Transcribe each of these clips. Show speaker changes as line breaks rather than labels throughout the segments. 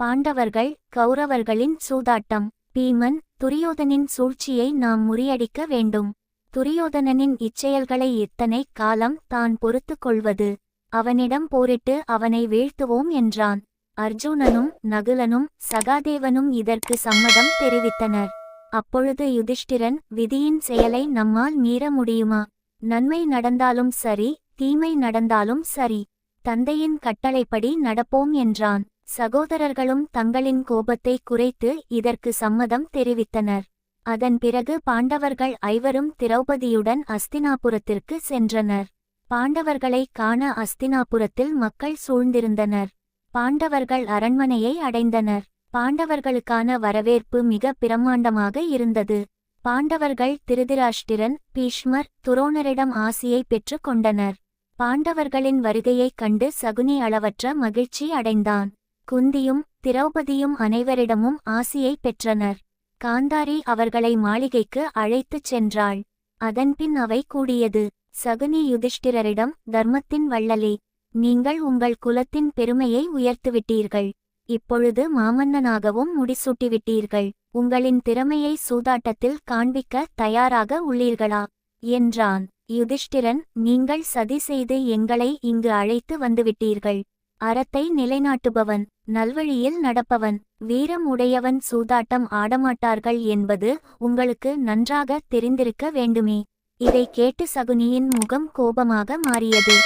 பாண்டவர்கள் கௌரவர்களின் சூதாட்டம் பீமன் துரியோதனின் சூழ்ச்சியை நாம் முறியடிக்க வேண்டும். துரியோதனனின் இச்செயல்களை இத்தனை காலம் தான் பொறுத்து கொள்வது. அவனிடம் போரிட்டு அவனை வீழ்த்துவோம் என்றான். அர்ஜுனனும் நகுலனும் சகாதேவனும் இதற்கு சம்மதம் தெரிவித்தனர். அப்பொழுது யுதிஷ்டிரன் விதியின் செயலை நம்மால் மீற முடியுமா? நன்மை நடந்தாலும் சரி தீமை நடந்தாலும் சரி. தந்தையின் கட்டளைப்படி நடப்போம் என்றான். சகோதரர்களும் தங்களின் கோபத்தை குறைத்து இதற்கு சம்மதம் தெரிவித்தனர். அதன் பிறகு பாண்டவர்கள் ஐவரும் திரௌபதியுடன் அஸ்தினாபுரத்திற்கு சென்றனர். பாண்டவர்களை காண அஸ்தினாபுரத்தில் மக்கள் சூழ்ந்திருந்தனர். பாண்டவர்கள் அரண்மனையை அடைந்தனர். பாண்டவர்களுக்கான வரவேற்பு மிக பிரம்மாண்டமாக இருந்தது. பாண்டவர்கள் திருதிராஷ்டிரன் பீஷ்மர் துரோணரிடம் ஆசியை பெற்றுக் கொண்டனர். பாண்டவர்களின் வருகையைக் கண்டு சகுனி அளவற்ற மகிழ்ச்சி அடைந்தான். குந்தியும் திரௌபதியும் அனைவரிடமும் ஆசியை பெற்றனர். காந்தாரி அவர்களை மாளிகைக்கு அழைத்துச் சென்றாள். அதன்பின் அவை கூடியது. சகுனி யுதிஷ்டிரரிடம் தர்மத்தின் வள்ளலே நீங்கள் உங்கள் குலத்தின் பெருமையை உயர்த்துவிட்டீர்கள். இப்பொழுது மாமன்னனாகவும் முடிசூட்டிவிட்டீர்கள். உங்களின் திறமையை சூதாட்டத்தில் காண்பிக்க தயாராக உள்ளீர்களா? என்றான். யுதிஷ்டிரன் நீங்கள் சதி செய்து எங்களை இங்கு அழைத்து வந்துவிட்டீர்கள். அறத்தை நிலைநாட்டுபவன் நல்வழியில் நடப்பவன் வீரம் உடையவன் சூதாட்டம் ஆடமாட்டார்கள் என்பது உங்களுக்கு நன்றாக தெரிந்திருக்க வேண்டுமே. இதை கேட்டு சகுனியின் முகம் கோபமாக மாறியது.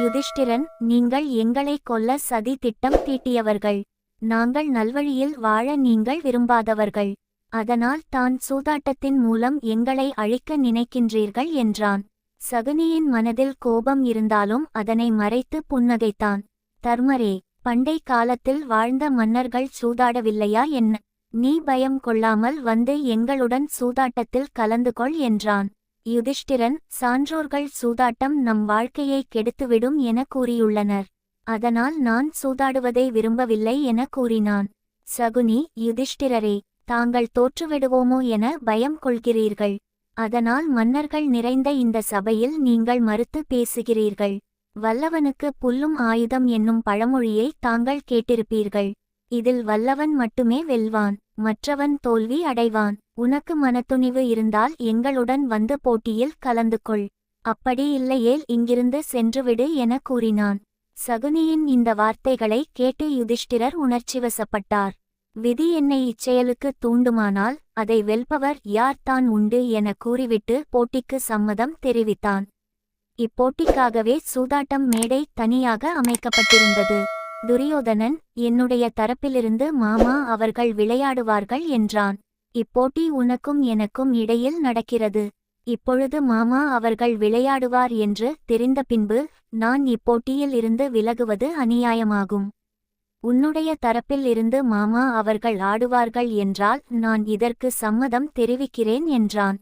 யுதிஷ்டிரன் நீங்கள் எங்களை கொல்ல சதி திட்டம் தீட்டியவர்கள். நாங்கள் நல்வழியில் வாழ நீங்கள் விரும்பாதவர்கள். அதனால் தான் சூதாட்டத்தின் மூலம் எங்களை அழிக்க நினைக்கின்றீர்கள் என்றான். சகுனியின் மனதில் கோபம் இருந்தாலும் அதனை மறைத்து புன்னகைத்தான். தர்மரே பண்டை காலத்தில் வாழ்ந்த மன்னர்கள் சூதாடவில்லையா என்ன? நீ பயம் கொள்ளாமல் வந்து எங்களுடன் சூதாட்டத்தில் கலந்து கொள் என்றான். யுதிஷ்டிரன் சான்றோர்கள் சூதாட்டம் நம் வாழ்க்கையை கெடுத்துவிடும் என கூறியுள்ளனர். அதனால் நான் சூதாடுவதை விரும்பவில்லை என கூறினான். சகுனி யுதிஷ்டிரரே தாங்கள் தோற்றுவிடுவோமோ என பயம் கொள்கிறீர்கள். அதனால் மன்னர்கள் நிறைந்த இந்த சபையில் நீங்கள் மறுத்து பேசுகிறீர்கள். வல்லவனுக்கு புல்லும் ஆயுதம் என்னும் பழமொழியை தாங்கள் கேட்டிருப்பீர்கள். இதில் வல்லவன் மட்டுமே வெல்வான் மற்றவன் தோல்வி அடைவான். உனக்கு மனத்துணிவு இருந்தால் எங்களுடன் வந்து போட்டியில் கலந்து கொள் அப்படி இல்லையேல் இங்கிருந்து சென்றுவிடு என கூறினான். சகுனியின் இந்த வார்த்தைகளை கேட்டு யுதிஷ்டிரர் உணர்ச்சிவசப்பட்டார். விதி என்னை இச்செயலுக்கு தூண்டுமானால் அதை வெல்பவர் யார் தான் உண்டு என கூறிவிட்டு போட்டிக்கு சம்மதம் தெரிவித்தான். இப்போட்டிக்காகவே சூதாட்டம் மேடை தனியாக அமைக்கப்பட்டிருந்தது. துரியோதனன் என்னுடைய தரப்பிலிருந்து மாமா அவர்கள் விளையாடுவார்கள் என்றான். இப்போட்டி உனக்கும் எனக்கும் இடையில் நடக்கிறது. இப்பொழுது மாமா அவர்கள் விளையாடுவார் என்று தெரிந்த பின்பு நான் இப்போட்டியில் இருந்து விலகுவது அநியாயமாகும். உன்னுடைய தரப்பில் இருந்து மாமா அவர்கள் ஆடுவார்கள் என்றால் நான் இதற்கு சம்மதம் தெரிவிக்கிறேன் என்றான்.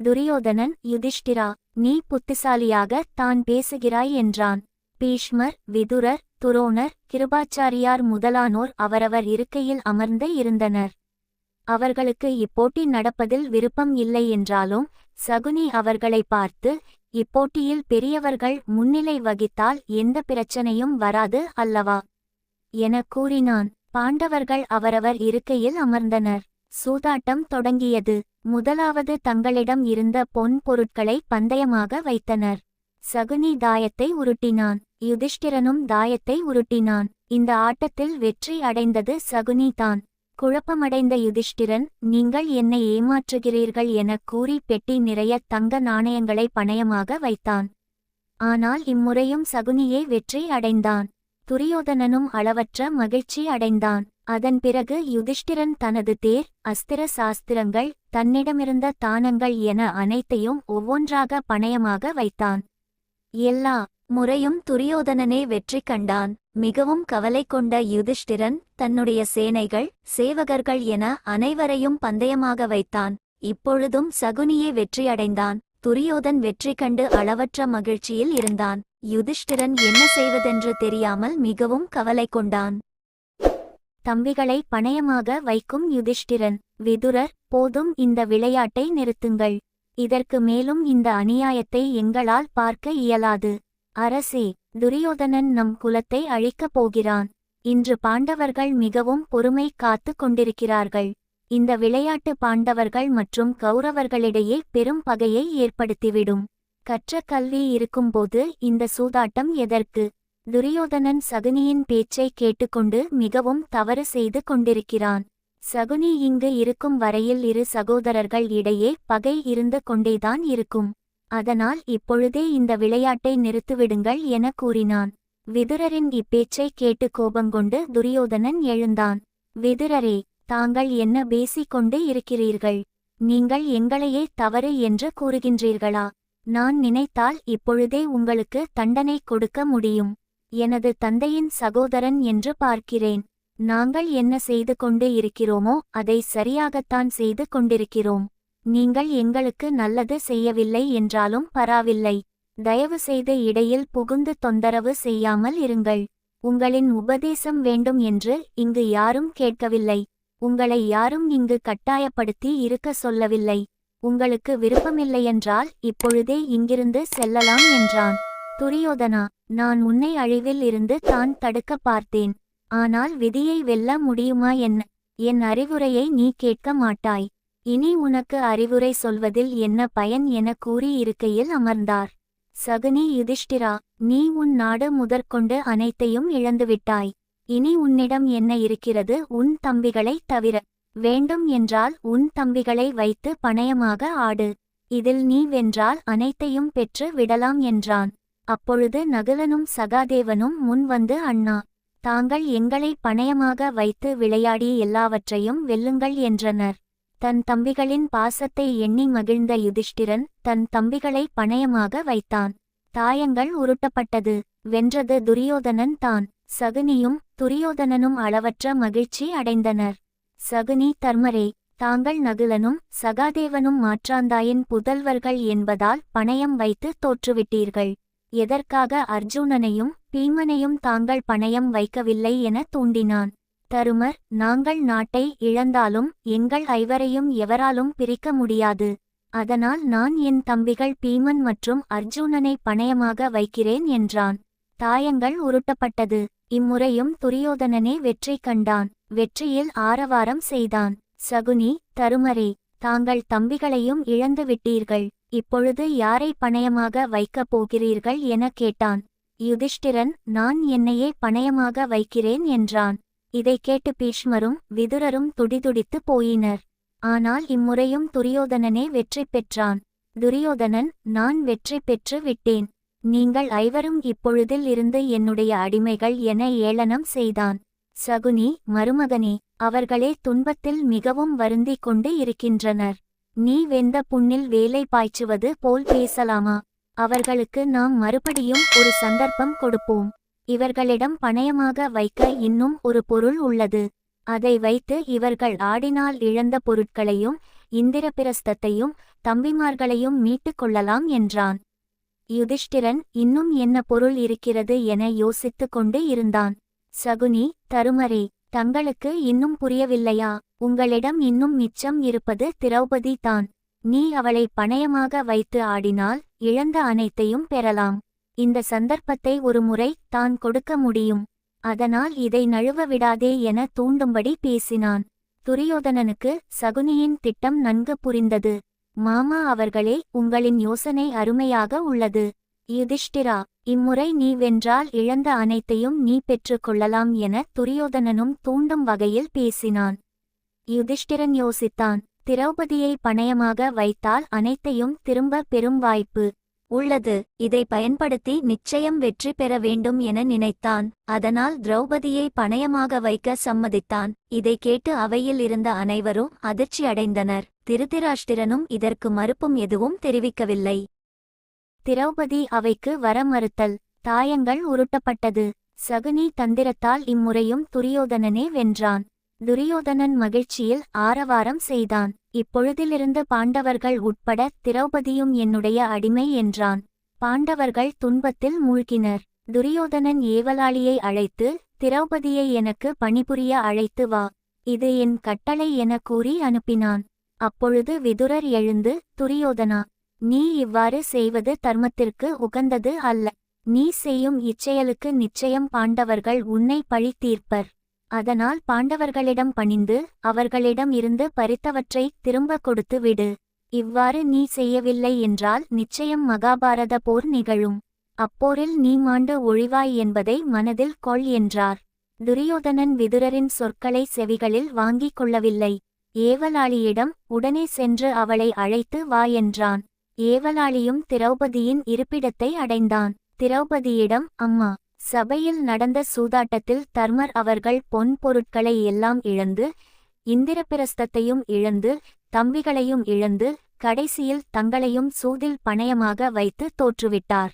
துரியோதனன் யுதிஷ்டிரா நீ புத்திசாலியாக தான் பேசுகிறாய் என்றான். பீஷ்மர் விதுரர் துரோணர் கிருபாச்சாரியார் முதலானோர் அவரவர் இருக்கையில் அமர்ந்து இருந்தனர். அவர்களுக்கு இப்போட்டி நடப்பதில் விருப்பம் இல்லை என்றாலும் சகுனி அவர்களை பார்த்து இப்போட்டியில் பெரியவர்கள் முன்னிலை வகித்தால் எந்த பிரச்சனையும் வராது அல்லவா? என கூறினான். பாண்டவர்கள் அவரவர் இருக்கையில் அமர்ந்தனர். சூதாட்டம் தொடங்கியது. முதலாவது தங்களிடம் இருந்த பொன் பொருட்களை பந்தயமாக வைத்தனர். சகுனி தாயத்தை உருட்டினான். யுதிஷ்டிரனும் தாயத்தை உருட்டினான். இந்த ஆட்டத்தில் வெற்றி அடைந்தது சகுனி தான். குழப்பமடைந்த யுதிஷ்டிரன் நீங்கள் என்னை ஏமாற்றுகிறீர்கள் எனக் கூறி பெட்டி நிறைய தங்க நாணயங்களை பணயமாக வைத்தான். ஆனால் இம்முறையும் சகுனியே வெற்றி அடைந்தான். துரியோதனனும் அளவற்ற மகிழ்ச்சி அடைந்தான். அதன் பிறகு யுதிஷ்டிரன் தனது தேர் அஸ்திர சாஸ்திரங்கள் தன்னிடமிருந்த தானங்கள் என அனைத்தையும் ஒவ்வொன்றாக பணயமாக வைத்தான். எல்லா முறையும் துரியோதனனே வெற்றி கண்டான். மிகவும் கவலை கொண்ட யுதிஷ்டிரன் தன்னுடைய சேனைகள் சேவகர்கள் என அனைவரையும் பந்தயமாக வைத்தான். இப்பொழுதும் சகுனியே வெற்றியடைந்தான். துரியோதன் வெற்றி கண்டு அளவற்ற மகிழ்ச்சியில் இருந்தான். யுதிஷ்டிரன் என்ன செய்வதென்று தெரியாமல் மிகவும் கவலை கொண்டான். தம்பிகளை பணயமாக வைக்கும் யுதிஷ்டிரன். விதுரர் போதும் இந்த விளையாட்டை நிறுத்துங்கள். இதற்கு மேலும் இந்த அநியாயத்தை எங்களால் பார்க்க இயலாது. அரசே துரியோதனன் நம் குலத்தை அழிக்கப் போகிறான். இன்று பாண்டவர்கள் மிகவும் பொறுமை காத்து கொண்டிருக்கிறார்கள். இந்த விளையாட்டு பாண்டவர்கள் மற்றும் கௌரவர்களிடையே பெரும் பகையை ஏற்படுத்திவிடும். கற்ற கல்வி இருக்கும்போது இந்த சூதாட்டம் எதற்கு? துரியோதனன் சகுனியின் பேச்சை கேட்டுக்கொண்டு மிகவும் தவறு செய்து கொண்டிருக்கிறான். சகுனி இங்கு இருக்கும் வரையில் இரு சகோதரர்கள் இடையே பகை இருந்து கொண்டேதான் இருக்கும். அதனால் இப்பொழுதே இந்த விளையாட்டை நிறுத்திவிடுங்கள் என கூறினான். விதுரரின் இப்பேச்சை கேட்டு கோபங்கொண்டு துரியோதனன் எழுந்தான். விதுரரே தாங்கள் என்ன பேசிக்கொண்டு இருக்கிறீர்கள்? நீங்கள் எங்களையே தவறு என்று கூறுகின்றீர்களா? நான் நினைத்தால் இப்பொழுதே உங்களுக்கு தண்டனை கொடுக்க முடியும். எனது தந்தையின் சகோதரன் என்று பார்க்கிறேன். நாங்கள் என்ன செய்து கொண்டு இருக்கிறோமோ அதை சரியாகத்தான் செய்து கொண்டிருக்கிறோம். நீங்கள் எங்களுக்கு நல்லது செய்யவில்லை என்றாலும் பராவில்லை தயவு செய்து இடையில் புகுந்து தொந்தரவு செய்யாமல் இருங்கள். உங்களின் உபதேசம் வேண்டும் என்று இங்கு யாரும் கேட்கவில்லை. உங்களை யாரும் இங்கு கட்டாயப்படுத்தி இருக்க சொல்லவில்லை. உங்களுக்கு விருப்பமில்லையென்றால் இப்பொழுதே இங்கிருந்து செல்லலாம் என்றான். துரியோதனா நான் உன்னை அழிவில் இருந்து தான் தடுக்க பார்த்தேன். ஆனால் விதியை வெல்ல முடியுமா என்ன என் அறிவுரையை நீ கேட்க மாட்டாய். இனி உனக்கு அறிவுரை சொல்வதில் என்ன பயன் என கூறி இருக்கையில் அமர்ந்தார். சகுனி யுதிஷ்டிரா நீ உன் நாடு முதற்கொண்டு அனைத்தையும் இழந்துவிட்டாய். இனி உன்னிடம் என்ன இருக்கிறது உன் தம்பிகளைத் தவிர வேண்டும் என்றால் உன் தம்பிகளை வைத்து பணயமாக ஆடு. இதில் நீ வென்றால் அனைத்தையும் பெற்று விடலாம் என்றான். அப்பொழுது நகுலனும் சகாதேவனும் முன் வந்து அண்ணா தாங்கள் எங்களை பணயமாக வைத்து விளையாடி எல்லாவற்றையும் வெல்லுங்கள் என்றனர். தன் தம்பிகளின் பாசத்தை எண்ணி மகிழ்ந்த யுதிஷ்டிரன் தன் தம்பிகளை பணயமாக வைத்தான். தாயங்கள் உருட்டப்பட்டது. வென்றது துரியோதனன் தான். சகுனியும் துரியோதனனும் அளவற்ற மகிழ்ச்சி அடைந்தனர். சகுனி தர்மரே தாங்கள் நகுலனும் சகாதேவனும் மாற்றாந்தாயின் புதல்வர்கள் என்பதால் பணயம் வைத்து தோற்றுவிட்டீர்கள். எதற்காக அர்ஜுனனையும் பீமனையும் தாங்கள் பணயம் வைக்கவில்லை என தூண்டினான். தருமர் நாங்கள் நாட்டை இழந்தாலும் எங்கள் ஐவரையும் எவராலும் பிரிக்க முடியாது. அதனால் நான் என் தம்பிகள் பீமன் மற்றும் அர்ஜுனனை பணயமாக வைக்கிறேன் என்றான். தாயங்கள் உருட்டப்பட்டது. இம்முறையும் துரியோதனனே வெற்றி கண்டான். வெற்றியில் ஆரவாரம் செய்தான். சகுனி தருமரே தாங்கள் தம்பிகளையும் இழந்து விட்டீர்கள் இப்பொழுது யாரை பணயமாக வைக்கப் போகிறீர்கள் என கேட்டான். யுதிஷ்டிரன் நான் என்னையே பணயமாக வைக்கிறேன் என்றான். இதைக் கேட்டு பீஷ்மரும் விதுரரும் துடிதுடித்து போயினர். ஆனால் இம்முறையும் துரியோதனனே வெற்றி பெற்றான். துரியோதனன் நான் வெற்றி பெற்று விட்டேன். நீங்கள் ஐவரும் இப்பொழுதில் இருந்து என்னுடைய அடிமைகள் என ஏளனம் செய்தான். சகுனி மருமகனே அவர்களே துன்பத்தில் மிகவும் வருந்திக் கொண்டு இருக்கின்றனர். நீ வெந்த புண்ணில் வேலை பாய்ச்சுவது போல் பேசலாமா? அவர்களுக்கு நாம் மறுபடியும் ஒரு சந்தர்ப்பம் கொடுப்போம். இவர்களிடம் பணயமாக வைக்க இன்னும் ஒரு பொருள் உள்ளது. அதை வைத்து இவர்கள் ஆடினால் இழந்த பொருட்களையும் இந்திரபிரஸ்தத்தையும் தம்பிமார்களையும் மீட்டுக் கொள்ளலாம் என்றான். யுதிஷ்டிரன் இன்னும் என்ன பொருள் இருக்கிறது என யோசித்துக் கொண்டு இருந்தான். சகுனி தருமரே தங்களுக்கு இன்னும் புரியவில்லையா? உங்களிடம் இன்னும் மிச்சம் இருப்பது திரௌபதி தான். நீ அவளை பணயமாக வைத்து ஆடினால் இழந்த அனைத்தையும் பெறலாம். இந்த சந்தர்ப்பத்தை ஒரு முறை தான் கொடுக்க முடியும். அதனால் இதை நழுவ விடாதே என தூண்டும்படி பேசினான். துரியோதனனுக்கு சகுனியின் திட்டம் நன்கு புரிந்தது. மாமா அவர்களே உங்களின் யோசனை அருமையாக உள்ளது. யுதிஷ்டிரா இம்முறை நீ வென்றால் இழந்த அனைத்தையும் நீ பெற்றுக் கொள்ளலாம் என துரியோதனனும் தூண்டும் வகையில் பேசினான். யுதிஷ்டிரன் யோசித்தான் திரௌபதியை பணயமாக வைத்தால் அனைத்தையும் திரும்ப பெறும் வாய்ப்பு உள்ளது இதை பயன்படுத்தி நிச்சயம் வெற்றி பெற வேண்டும் என நினைத்தான் அதனால் திரௌபதியை பணயமாக வைக்க சம்மதித்தான். இதை கேட்டு அவையில் இருந்த அனைவரும் அதிர்ச்சியடைந்தனர் திருதிராஷ்டிரனும் இதற்கு மறுப்பும் எதுவும் தெரிவிக்கவில்லை. திரௌபதி அவைக்கு வர மறுத்தல் தாயங்கள் உருட்டப்பட்டது. சகுனி தந்திரத்தால் இம்முறையும் துரியோதனனே வென்றான். துரியோதனன் மகிழ்ச்சியில் ஆரவாரம் செய்தான். இப்பொழுதிலிருந்து பாண்டவர்கள் உட்பட திரௌபதியும் என்னுடைய அடிமை என்றான். பாண்டவர்கள் துன்பத்தில் மூழ்கினர். துரியோதனன் ஏவலாளியை அழைத்து திரௌபதியை எனக்கு பணிபுரிய அழைத்து வா. இது என் கட்டளை என கூறி அனுப்பினான். அப்பொழுது விதுரர் எழுந்து துரியோதனா நீ இவ்வாறு செய்வது தர்மத்திற்கு உகந்தது அல்ல. நீ செய்யும் இச்செயலுக்கு நிச்சயம் பாண்டவர்கள் உன்னை பழி தீர்ப்பர் அதனால் பாண்டவர்களிடம் பணிந்து அவர்களிடம் இருந்து பறித்தவற்றை திரும்ப கொடுத்து விடு. இவ்வாறு நீ செய்யவில்லை என்றால் நிச்சயம் மகாபாரத போர் நிகழும். அப்போரில் நீ மாண்டு ஒழிவாய் என்பதை மனதில் கொள் என்றார். துரியோதனன் விதுரரின் சொற்களை செவிகளில் வாங்கிக் கொள்ளவில்லை. ஏவலாளியிடம் உடனே சென்று அவளை அழைத்து வா என்றான். ஏவலாளியும் திரௌபதியின் இருப்பிடத்தை அடைந்தான். திரௌபதியிடம் அம்மா சபையில் நடந்த சூதாட்டத்தில் தர்மர் அவர்கள் பொன் பொருட்களை எல்லாம் இழந்து இந்திரபிரஸ்தத்தையும் இழந்து தம்பிகளையும் இழந்து கடைசியில் தங்களையும் சூதில் பணயமாக வைத்து தோற்றுவிட்டார்.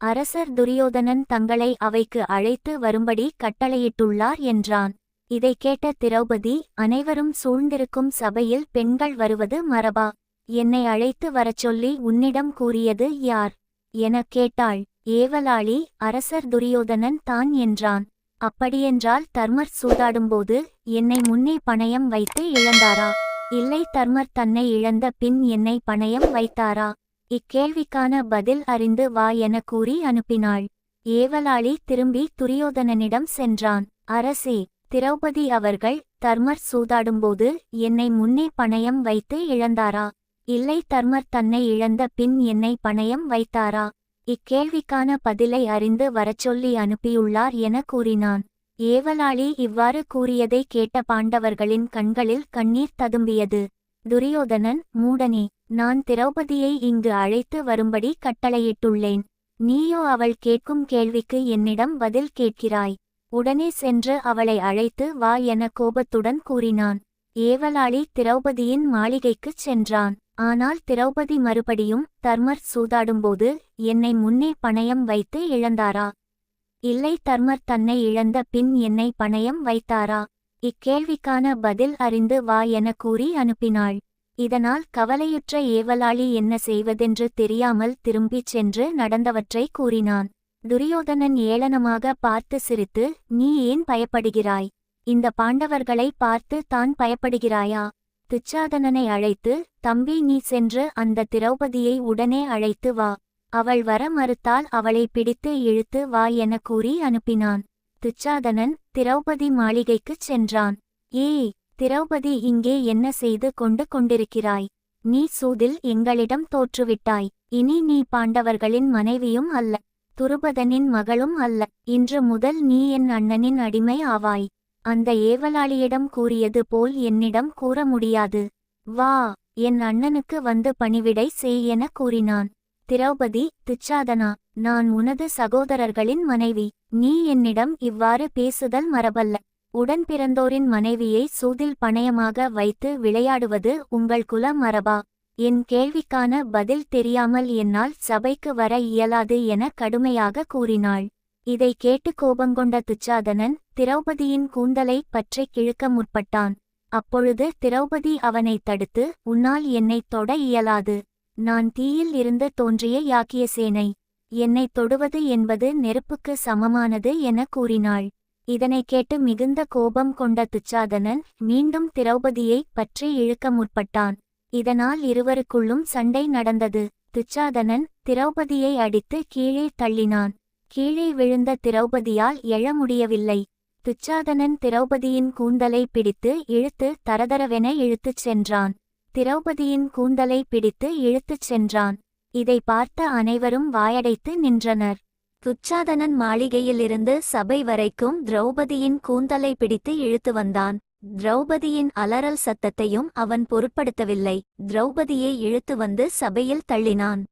அரசர் துரியோதனன் தங்களை அவைக்கு அழைத்து வரும்படி கட்டளையிட்டுள்ளார் என்றான். இதை கேட்ட திரௌபதி அனைவரும் சூழ்ந்திருக்கும் சபையில் பெண்கள் வருவது மரபா? என்னை அழைத்து வரச் சொல்லி உன்னிடம் கூறியது யார்? எனக் கேட்டாள். ஏவலாளி அரசர் துரியோதனன் தான் என்றான். அப்படியென்றால் தர்மர் சூதாடும்போது என்னை முன்னே பணயம் வைத்து இழந்தாரா? இல்லை தர்மர் தன்னை இழந்த பின் என்னை பணயம் வைத்தாரா? இக்கேள்விக்கான பதில் அறிந்து வா என கூறி அனுப்பினாள். ஏவலாளி திரும்பி துரியோதனனிடம் சென்றான். அரசே திரௌபதி அவர்கள் தர்மர் சூதாடும்போது என்னை முன்னே பணயம் வைத்து இழந்தாரா? இல்லை தர்மர் தன்னை இழந்த பின் என்னை பணயம் வைத்தாரா? இக்கேள்விக்கான பதிலை அறிந்து வரச்சொல்லி அனுப்பியுள்ளார் என கூறினான். ஏவலாளி இவ்வாறு கூறியதை கேட்ட பாண்டவர்களின் கண்களில் கண்ணீர் ததும்பியது. துரியோதனன் மூடனே நான் திரௌபதியை இங்கு அழைத்து வரும்படி கட்டளையிட்டுள்ளேன். நீயோ அவள் கேட்கும் கேள்விக்கு என்னிடம் பதில் கேட்கிறாய். உடனே சென்று அவளை அழைத்து வா என கோபத்துடன் கூறினான். ஏவலாளி திரௌபதியின் மாளிகைக்குச் சென்றான். ஆனால் திரௌபதி மறுபடியும் தர்மர் சூதாடும்போது என்னை முன்னே பணயம் வைத்து இழந்தாரா? இல்லை தர்மர் தன்னை இழந்த பின் என்னை பணயம் வைத்தாரா? இக்கேள்விக்கான பதில் அறிந்து வா என கூறி அனுப்பினாள். இதனால் கவலையுற்ற ஏவலாளி என்ன செய்வதென்று தெரியாமல் திரும்பிச் சென்று நடந்தவற்றை கூறினான். துரியோதனன் ஏளனமாக பார்த்து சிரித்து நீ ஏன் பயப்படுகிறாய்? இந்த பாண்டவர்களை பார்த்து தான் பயப்படுகிறாயா? துச்சாதனனை அழைத்து தம்பி நீ சென்று அந்த திரௌபதியை உடனே அழைத்து வா. அவள் வர மறுத்தால் அவளை பிடித்து இழுத்து வா என கூறி அனுப்பினான். துச்சாதனன் திரௌபதி மாளிகைக்குச் சென்றான். ஏய் திரௌபதி இங்கே என்ன செய்து கொண்டு கொண்டிருக்கிறாய்? நீ சூதில் எங்களிடம் தோற்றுவிட்டாய். இனி நீ பாண்டவர்களின் மனைவியும் அல்ல துருபதனின் மகளும் அல்ல. இன்று முதல் நீ என் அண்ணனின் அடிமை ஆவாய். அந்த ஏவலாளியிடம் கூறியது போல் என்னிடம் கூற முடியாது. வா என் அண்ணனுக்கு வந்து பணிவிடை செய் என கூறினான். திரௌபதி துச்சாதனா நான் உனது சகோதரர்களின் மனைவி. நீ என்னிடம் இவ்வாறு பேசுதல் மரபல்ல. உடன் பிறந்தோரின் மனைவியை சூதில் பணயமாக வைத்து விளையாடுவது உங்கள் குல மரபா? என் கேள்விக்கான பதில் தெரியாமல் என்னால் சபைக்கு வர இயலாது என கடுமையாக கூறினாள். இதை கேட்டு கோபங்கொண்ட துச்சாதனன் திரௌபதியின் கூந்தலை பற்றி கிழுக்க முற்பட்டான். அப்பொழுது திரௌபதி அவனை தடுத்து உன்னால் என்னைத் தொட இயலாது. நான் தீயில் இருந்து தோன்றிய யாக்கிய சேனை. என்னை தொடுவது என்பது நெருப்புக்கு சமமானது என கூறினாள். இதனைக் கேட்டு மிகுந்த கோபம் கொண்ட துச்சாதனன் மீண்டும் திரௌபதியை பற்றி இழுக்க முற்பட்டான். இதனால் இருவருக்குள்ளும் சண்டை நடந்தது. துச்சாதனன் திரௌபதியை அடித்து கீழே தள்ளினான். கீழே விழுந்த திரௌபதியால் எழ முடியவில்லை. துச்சாதனன் திரௌபதியின் கூந்தலை பிடித்து இழுத்து தரதரவென இழுத்துச் சென்றான். திரௌபதியின் கூந்தலை பிடித்து இழுத்துச் சென்றான். இதை பார்த்த அனைவரும் வாயடைத்து நின்றனர். துச்சாதனன் மாளிகையிலிருந்து சபை வரைக்கும் திரௌபதியின் கூந்தலை பிடித்து இழுத்து வந்தான். திரௌபதியின் அலறல் சத்தத்தையும் அவன் பொருட்படுத்தவில்லை. திரௌபதியை இழுத்து வந்து சபையில் தள்ளினான்.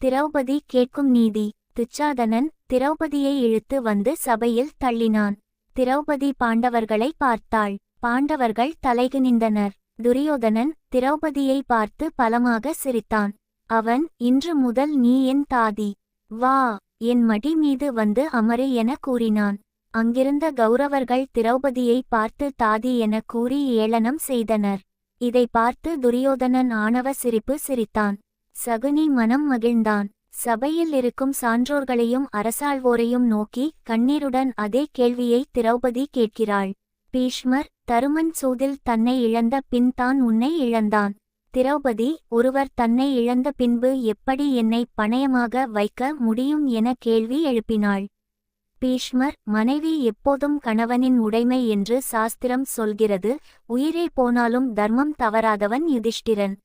திரௌபதி கேட்கும் நீதி. துச்சாதனன் திரௌபதியை இழுத்து வந்து சபையில் தள்ளினான். திரௌபதி பாண்டவர்களை பார்த்தாள். பாண்டவர்கள் தலைகுனிந்தனர் துரியோதனன் திரௌபதியை பார்த்து பலமாக சிரித்தான். அவன் இன்று முதல் நீ என் தாதி. வா என் மடி மீது வந்து அமரு என கூறினான். அங்கிருந்த கௌரவர்கள் திரௌபதியை பார்த்து தாதி என கூறி ஏளனம் செய்தனர். இதை பார்த்து துரியோதனன் ஆணவ சிரிப்பு சிரித்தான். சகுனி மனம் மகிழ்ந்தான். சபையில் இருக்கும் சான்றோர்களையும் அரசாள்வோரையும் நோக்கி கண்ணீருடன் அதே கேள்வியை திரௌபதி கேட்கிறாள். பீஷ்மர் தருமன் சூதில் தன்னை இழந்த பின் தான் உன்னை இழந்தான். திரௌபதி ஒருவர் தன்னை இழந்த பின்பு எப்படி என்னை பணயமாக வைக்க முடியும் என கேள்வி எழுப்பினாள். பீஷ்மர் மனைவி எப்போதும் கணவனின் உடைமை என்று சாஸ்திரம் சொல்கிறது உயிரே போனாலும் தர்மம் தவறாதவன் யுதிஷ்டிரன்.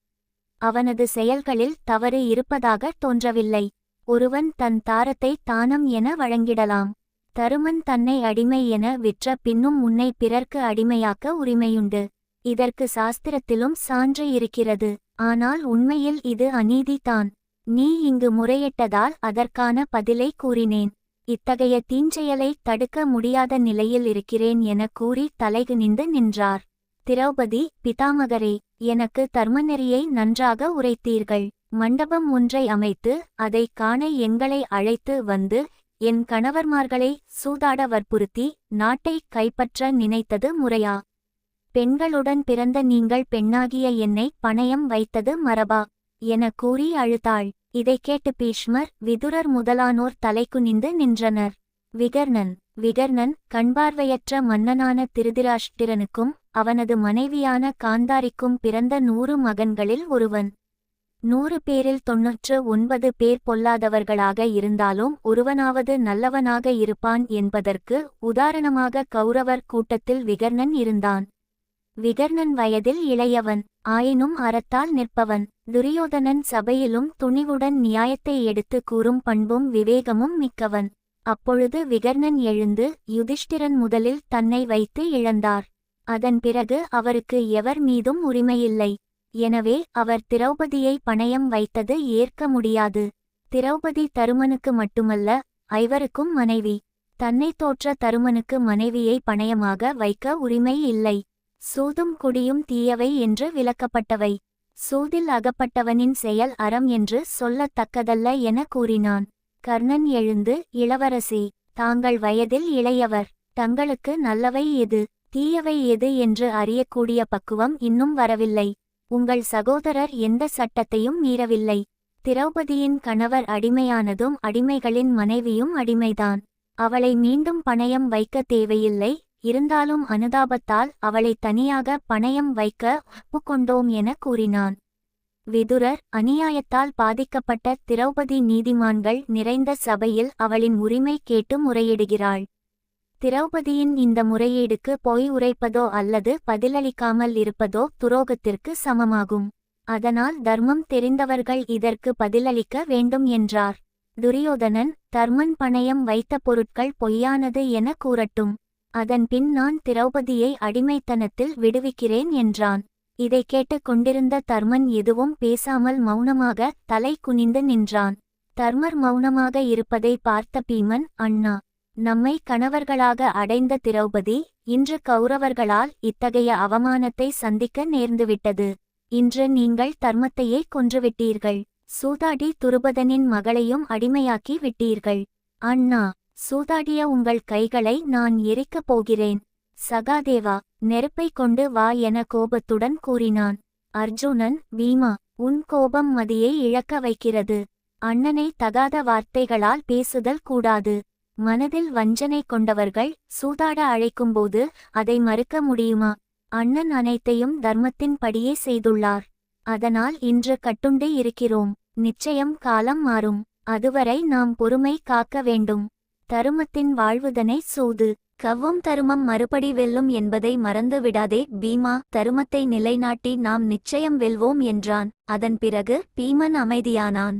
அவனது செயல்களில் தவறு இருப்பதாக தோன்றவில்லை. ஒருவன் தன் தாரத்தை தானம் என வழங்கிடலாம். தருமன் தன்னை அடிமை என விற்ற பின்னும் உன்னை பிறர்க்கு அடிமையாக்க உரிமையுண்டு. இதற்கு சாஸ்திரத்திலும் சான்று இருக்கிறது. ஆனால் உண்மையில் இது அநீதிதான். நீ இங்கு முறையிட்டதால் அதற்கான பதிலை கூறினேன். இத்தகைய தீஞ்செயலை தடுக்க முடியாத நிலையில் இருக்கிறேன் என கூறி தலைகுனிந்து நின்றார். திரௌபதி பிதாமகரே எனக்கு தர்மநெறியை நன்றாக உரைத்தீர்கள். மண்டபம் ஒன்றை அமைத்து அதை காண எங்களை அழைத்து வந்து என் கணவர்மார்களை சூதாட வற்புறுத்தி நாட்டை கைப்பற்ற நினைத்தது முறையா? பெண்களுடன் பிறந்த நீங்கள் பெண்ணாகிய என்னை பணயம் வைத்தது மரபா? என கூறி அழுதாள். இதைக் கேட்டு பீஷ்மர் விதுரர் முதலானோர் தலைக்குனிந்து நின்றனர். விகர்ணன் விகர்ணன் கண்பார்வையற்ற மன்னனான திருதிராஷ்டிரனுக்கும் அவனது மனைவியான காந்தாரிக்கும் பிறந்த நூறு மகன்களில் ஒருவன். நூறு பேரில் தொன்னூற்று ஒன்பது பேர் பொல்லாதவர்களாக இருந்தாலும் ஒருவனாவது நல்லவனாக இருப்பான் என்பதற்கு உதாரணமாக கௌரவர் கூட்டத்தில் விகர்ணன் இருந்தான். விகர்ணன் வயதில் இளையவன் ஆயினும் அறத்தால் நிற்பவன். துரியோதனன் சபையிலும் துணிவுடன் நியாயத்தை எடுத்து கூறும் பண்பும் விவேகமும் மிக்கவன். அப்பொழுது விகர்ணன் எழுந்து யுதிஷ்டிரன் முதலில் தன்னை வைத்து இழந்தார். அதன் பிறகு அவருக்கு எவர் மீதும் உரிமையில்லை. எனவே அவர் திரௌபதியை பணயம் வைத்தது ஏற்க முடியாது. திரௌபதி தருமனுக்கு மட்டுமல்ல ஐவருக்கும் மனைவி. தன்னை தோற்ற தருமனுக்கு மனைவியை பணயமாக வைக்க உரிமை இல்லை. சூதும் குடியும் தீயவை என்று விளக்கப்பட்டவை. சூதில் அகப்பட்டவனின் செயல் அறம் என்று சொல்லத்தக்கதல்ல என கூறினான். கர்ணன் எழுந்து இளவரசி தாங்கள் வயதில் இளையவர். தங்களுக்கு நல்லவை எது? தீயவை எது என்று அறியக்கூடிய பக்குவம் இன்னும் வரவில்லை. உங்கள் சகோதரர் எந்த சட்டத்தையும் மீறவில்லை. திரௌபதியின் கணவர் அடிமையானதும் அடிமைகளின் மனைவியும் அடிமைதான். அவளை மீண்டும் பணயம் வைக்க தேவையில்லை. இருந்தாலும் அனுதாபத்தால் அவளை தனியாக பணயம் வைக்க ஒப்புக்கொண்டோம் என கூறினான். விதுரர் அநியாயத்தால் பாதிக்கப்பட்ட திரௌபதி நீதிமான்கள் நிறைந்த சபையில் அவளின் உரிமை கேட்டு முறையிடுகிறாள். திரௌபதியின் இந்த முறையீடுக்கு பொய் உரைப்பதோ அல்லது பதிலளிக்காமல் இருப்பதோ துரோகத்திற்கு சமமாகும். அதனால் தர்மம் தெரிந்தவர்கள் இதற்கு பதிலளிக்க வேண்டும் என்றார். துரியோதனன் தர்மன் பணயம் வைத்த பொருட்கள் பொய்யானது என கூறட்டும். அதன் பின் நான் திரௌபதியை அடிமைத்தனத்தில் விடுவிக்கிறேன் என்றான். இதை கேட்டு கொண்டிருந்த தர்மன் எதுவும் பேசாமல் மௌனமாக தலை குனிந்து நின்றான். தர்மர் மௌனமாக இருப்பதை பார்த்த பீமன் அண்ணா நம்மை கணவர்களாக அடைந்த திரௌபதி இன்று கௌரவர்களால் இத்தகைய அவமானத்தை சந்திக்க நேர்ந்துவிட்டது. இன்று நீங்கள் தர்மத்தையே கொன்றுவிட்டீர்கள். சூதாடி துருபதனின் மகளையும் அடிமையாக்கி விட்டீர்கள். அண்ணா சூதாடிய உங்கள் கைகளை நான் எரிக்கப் போகிறேன். சகாதேவா நெருப்பை கொண்டு வா என கோபத்துடன் கூறினான். அர்ஜுனன் பீமா உன் கோபம் மதியை இழக்க வைக்கிறது. அண்ணனை தகாத வார்த்தைகளால் பேசுதல் கூடாது. மனதில் வஞ்சனை கொண்டவர்கள் சூதாட அழைக்கும்போது அதை மறுக்க முடியுமா? அண்ணன் அனைத்தையும் தர்மத்தின் படியே செய்துள்ளார். அதனால் இன்று கட்டுண்டே இருக்கிறோம். நிச்சயம் காலம் மாறும். அதுவரை நாம் பொறுமை காக்க வேண்டும். தருமத்தின் வாழ்வுதனை சூது. கவ்வும் தருமம் மறுபடி வெல்லும் என்பதை மறந்து விடாதே. பீமா தருமத்தை நிலைநாட்டி நாம் நிச்சயம் வெல்வோம் என்றான். அதன் பிறகு பீமன் அமைதியானான்.